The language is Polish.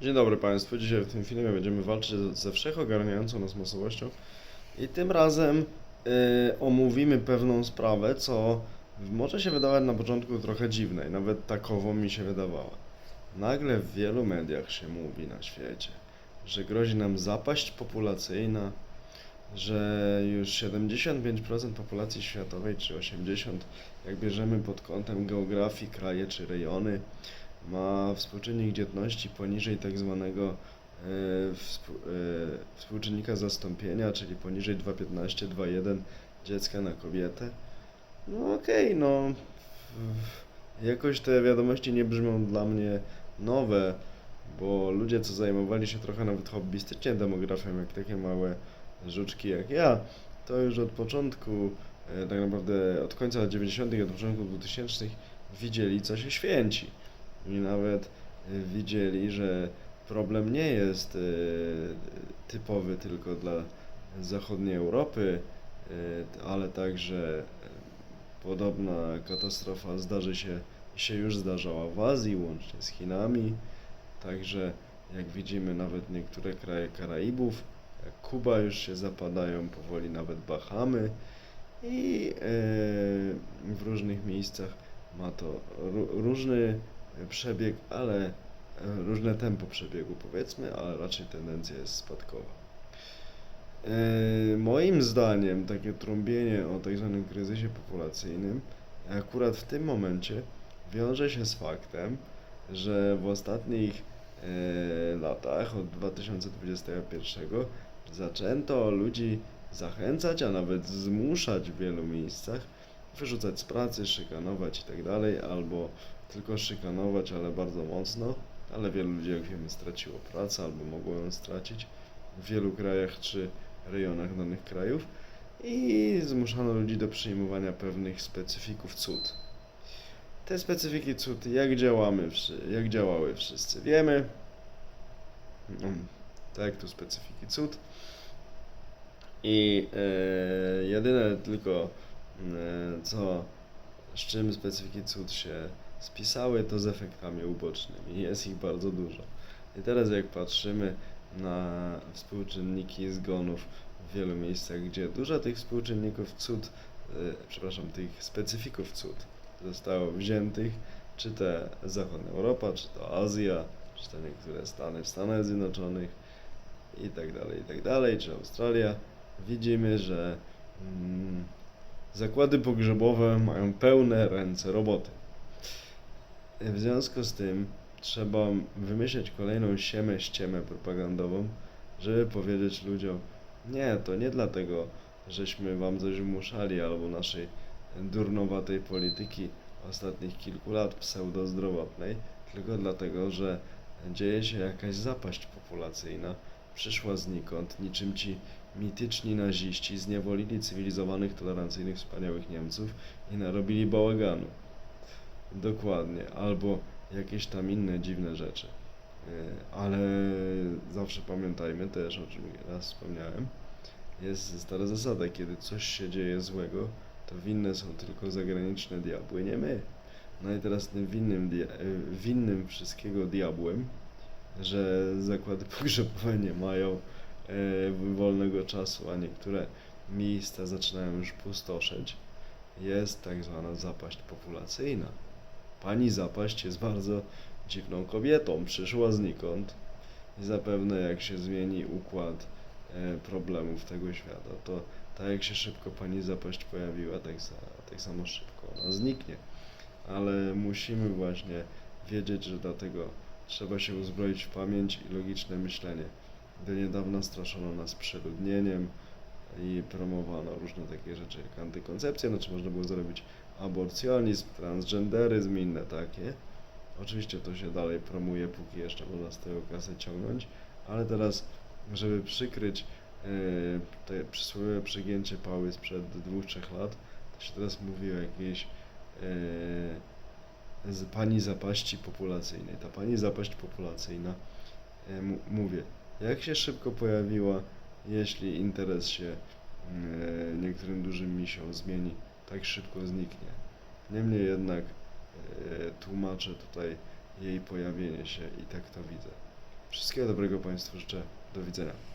Dzień dobry Państwu. Dzisiaj w tym filmie będziemy walczyć ze wszechogarniającą nas masowością i tym razem y, omówimy pewną sprawę, co może się wydawać na początku trochę dziwne i nawet takowo mi się wydawała. Nagle w wielu mediach się mówi na świecie, że grozi nam zapaść populacyjna, że już 75% populacji światowej, czy 80%, jak bierzemy pod kątem geografii kraje czy rejony, ma współczynnik dzietności poniżej tak zwanego e, e, współczynnika zastąpienia, czyli poniżej 2,15, 2,1 dziecka na kobietę. No okej, no w- jakoś te wiadomości nie brzmią dla mnie nowe, bo ludzie, co zajmowali się trochę nawet hobbystycznie demografią, jak takie małe żuczki jak ja, to już od początku, e, tak naprawdę od końca lat 90. i od początku 2000 widzieli, co się święci. I nawet y, widzieli, że problem nie jest y, typowy tylko dla zachodniej Europy, y, ale także podobna katastrofa zdarzy się, się już zdarzała w Azji, łącznie z Chinami. Także jak widzimy nawet niektóre kraje Karaibów, jak Kuba już się zapadają, powoli nawet Bahamy i w różnych miejscach ma to ró- różny przebieg, ale e, różne tempo przebiegu powiedzmy, ale raczej tendencja jest spadkowa. E, Moim zdaniem takie trąbienie o tak zwanym kryzysie populacyjnym akurat w tym momencie wiąże się z faktem, że w ostatnich e, latach od 2021 zaczęto ludzi zachęcać, a nawet zmuszać w wielu miejscach, wyrzucać z pracy, szykanować i tak dalej, albo tylko szykanować, ale bardzo mocno, ale wielu ludzi, jak wiemy, straciło pracę albo mogło ją stracić w wielu krajach czy rejonach danych krajów i zmuszano ludzi do przyjmowania pewnych specyfików cud. Te specyfiki cud, jak działamy, jak działały wszyscy wiemy. Mm, Tak, tu specyfiki cud. I e, jedyne tylko co z czym specyfiki cud się spisały, to z efektami ubocznymi. Jest ich bardzo dużo. I teraz jak patrzymy na współczynniki zgonów w wielu miejscach, gdzie dużo tych współczynników cud, e, przepraszam, tych specyfików cud zostało wziętych, czy te zachodnia Europa, czy to Azja, czy to niektóre Stany w Stanach Zjednoczonych i tak dalej, i tak dalej, czy Australia, widzimy, że mm, zakłady pogrzebowe mają pełne ręce roboty. W związku z tym trzeba wymyśleć kolejną siemę ściemę propagandową, żeby powiedzieć ludziom, nie, to nie dlatego, żeśmy wam coś wmuszali albo naszej durnowatej polityki ostatnich kilku lat pseudozdrowotnej, tylko dlatego, że dzieje się jakaś zapaść populacyjna, przyszła znikąd, niczym ci mityczni naziści zniewolili cywilizowanych, tolerancyjnych, wspaniałych Niemców i narobili bałaganu. Dokładnie, albo jakieś tam inne dziwne rzeczy. Yy, Ale zawsze pamiętajmy też, o czym raz wspomniałem, jest stara zasada, kiedy coś się dzieje złego, to winne są tylko zagraniczne diabły, nie my. No i teraz tym winnym, yy, winnym wszystkiego diabłem, że zakłady pogrzebowe nie mają wolnego czasu, a niektóre miejsca zaczynają już pustoszeć, jest tak zwana zapaść populacyjna. Pani zapaść jest bardzo dziwną kobietą, przyszła znikąd i zapewne jak się zmieni układ e, problemów tego świata, to tak jak się szybko pani zapaść pojawiła, tak, sa, tak samo szybko ona zniknie. Ale musimy właśnie wiedzieć, że dlatego trzeba się uzbroić w pamięć i logiczne myślenie. Do niedawna straszono nas przeludnieniem i promowano różne takie rzeczy jak antykoncepcja, znaczy można było zrobić aborcjonizm, transgenderyzm i inne takie. Oczywiście to się dalej promuje, póki jeszcze można z tego kasę ciągnąć, ale teraz, żeby przykryć e, te przysłowiowe przegięcie pały sprzed dwóch, trzech lat, to się teraz mówi o jakiejś e, z pani zapaści populacyjnej. Ta pani zapaść populacyjna, mu- mówię, jak się szybko pojawiła, jeśli interes się e, niektórym dużym misiom zmieni, tak szybko zniknie. Niemniej jednak e, tłumaczę tutaj jej pojawienie się i tak to widzę. Wszystkiego dobrego Państwu życzę. Do widzenia.